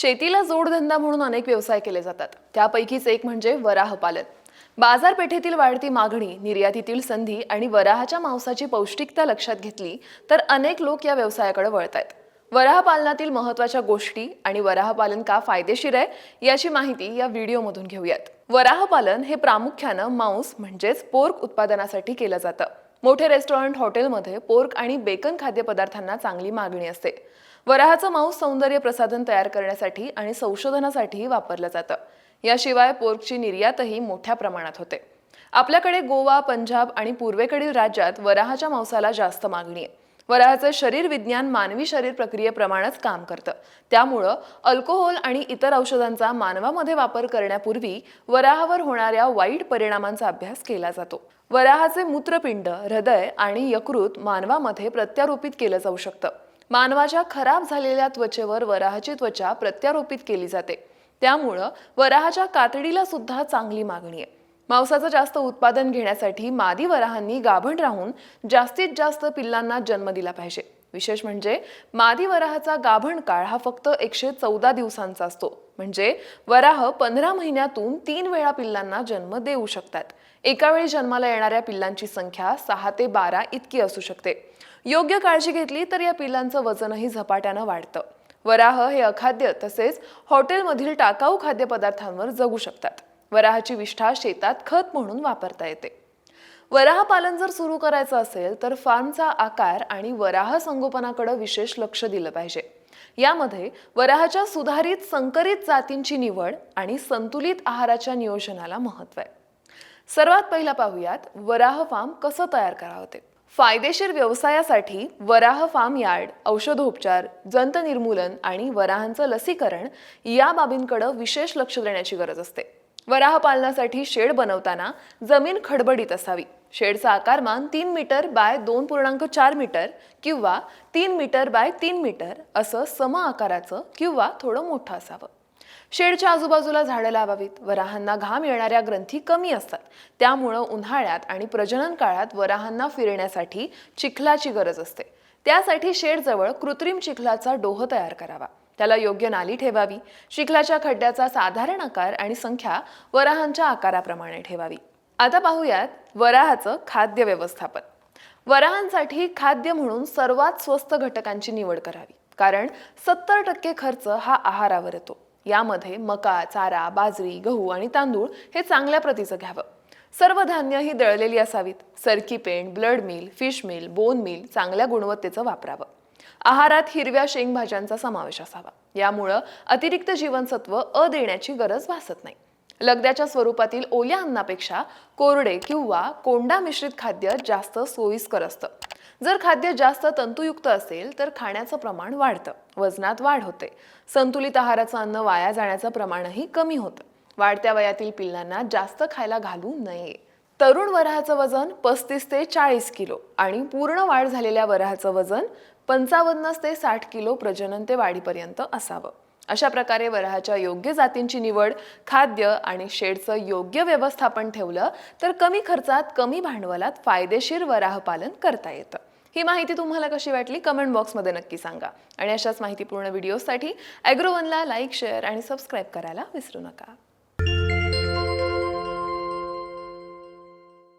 शेतीला जोडधंदा म्हणून अनेक व्यवसाय केले जातात. त्यापैकीच एक म्हणजे वराह पालन. बाजारपेठेतील वाढती मागणी निर्यातीतील संधी आणि वराहाच्या मांसाची पौष्टिकता लक्षात घेतली तर अनेक लोक या व्यवसायाकडे वळत आहेत वराह पालनातील महत्त्वाच्या गोष्टी आणि वराह पालन का फायदेशीर आहे याची माहिती या व्हिडिओमधून घेऊयात. वराह पालन हे प्रामुख्यानं मांस म्हणजेच पोर्क उत्पादनासाठी केलं जातं. मोठे रेस्टॉरंट हॉटेलमध्ये पोर्क आणि बेकन खाद्यपदार्थांना चांगली मागणी असते. वराहाचं मांस सौंदर्य प्रसाधन तयार करण्यासाठी आणि संशोधनासाठीही वापरलं जातं. याशिवाय पोर्कची निर्यातही मोठ्या प्रमाणात होते. आपल्याकडे गोवा पंजाब आणि पूर्वेकडील राज्यात वराहाच्या मांसाला जास्त मागणी आहे. वराहाचं शरीर विज्ञान मानवी शरीर प्रक्रियेप्रमाणेच काम करतं. त्यामुळं अल्कोहोल आणि इतर औषधांचा मानवामध्ये वापर करण्यापूर्वी वराहावर होणाऱ्या वाईट परिणामांचा अभ्यास केला जातो. वराहाचे मूत्रपिंड हृदय आणि यकृत मानवामध्ये प्रत्यारोपित केलं जाऊ शकतं. मानवाच्या खराब झालेल्या त्वचेवर वराहाची त्वचा प्रत्यारोपित केली जाते. त्यामुळं वराहाच्या कातडीला सुद्धा चांगली मागणी आहे. मांसाचं जास्त उत्पादन घेण्यासाठी मादी वराहांनी गाभण राहून जास्तीत जास्त पिल्लांना जन्म दिला पाहिजे. विशेष म्हणजे मादी वराहाचा गाभण काळ हा फक्त एकशे चौदा दिवसांचा असतो. म्हणजे वराह पंधरा महिन्यातून तीन वेळा पिल्लांना जन्म देऊ शकतात. एकावेळी जन्माला येणाऱ्या पिल्लांची संख्या सहा ते बारा इतकी असू शकते. योग्य काळजी घेतली तर या पिल्लांचं वजनही झपाट्यानं वाढतं. वराह हे अखाद्य तसेच हॉटेलमधील टाकाऊ खाद्यपदार्थांवर जगू शकतात. वराहाची विष्ठा शेतात खत म्हणून वापरता येते. वराह पालन जर सुरू करायचं असेल तर फार्मचा आकार आणि वराह संगोपनाकडे विशेष लक्ष दिलं पाहिजे. यामध्ये वराहाच्या सुधारित संकरित जातींची निवड आणि संतुलित आहाराच्या नियोजनाला महत्त्व आहे. सर्वात पहिला पाहूयात वराह फार्म कसं तयार करावं ते? फायदेशीर व्यवसायासाठी वराह फार्म यार्ड औषधोपचार जंत निर्मूलन आणि वराहांचं लसीकरण या बाबींकडे विशेष लक्ष देण्याची गरज असते. वराह पालनासाठी शेड बनवताना जमीन खडबडीत असावी. शेडचा आकारमान तीन मीटर बाय दोन पूर्णांक चार मीटर किंवा तीन मीटर बाय तीन मीटर असं सम आकाराचं किंवा थोडं मोठं असावं. शेडच्या आजूबाजूला झाडं लावावीत. वराहांना घाम येणाऱ्या ग्रंथी कमी असतात. त्यामुळं उन्हाळ्यात आणि प्रजनन काळात वराहांना फिरण्यासाठी चिखलाची गरज असते. त्यासाठी शेडजवळ कृत्रिम चिखलाचा डोह तयार करावा. त्याला योग्य नाली ठेवावी शिखलाच्या खड्ड्याचा साधारण आकार आणि संख्या वराहांच्या आकाराप्रमाणे ठेवावी. आता पाहूयात वराहाचं खाद्य व्यवस्थापन. वराहांसाठी खाद्य म्हणून सर्वात स्वस्त घटकांची निवड करावी कारण सत्तर टक्के खर्च हा आहारावर येतो. यामध्ये मका चारा बाजरी गहू आणि तांदूळ हे चांगल्या प्रतीचं घ्यावं. सर्व धान्य ही दळलेली असावीत. सरकी paint blood meal fish meal bone meal चांगल्या गुणवत्तेचं वापरावं. आहारात हिरव्या शेंगभाज्यांचा समावेश असावा. यामुळं अतिरिक्त जीवनसत्व अ देण्याची गरज भासत नाही. लगद्याच्या स्वरूपातील ओल्या अन्नापेक्षा कोरडे किंवा कोंडा मिश्रित खाद्य जास्त सोयीस्कर असतं. जर खाद्य जास्त तंतुयुक्त असेल तर खाण्याचं प्रमाण वाढतं. वजनात वाढ होते. संतुलित आहाराचं अन्न वाया जाण्याचं प्रमाणही कमी होतं. वाढत्या वयातील पिल्लांना जास्त खायला घालू नये. तरुण वराहाचं वजन पस्तीस ते चाळीस किलो आणि पूर्ण वाढ झालेल्या वराहाचं वजन पंचावन्न ते साठ किलो प्रजनन ते वाढीपर्यंत असावं. अशा प्रकारे वराहाच्या योग्य जातींची निवड खाद्य आणि शेडचं योग्य व्यवस्थापन ठेवलं तर कमी खर्चात कमी भांडवलात फायदेशीर वराह पालन करता येतं. ही माहिती तुम्हाला कशी वाटली? कमेंट बॉक्समध्ये नक्की सांगा. आणि अशाच माहितीपूर्ण व्हिडिओसाठी ॲग्रोवनला लाईक शेअर आणि सबस्क्राईब करायला विसरू नका.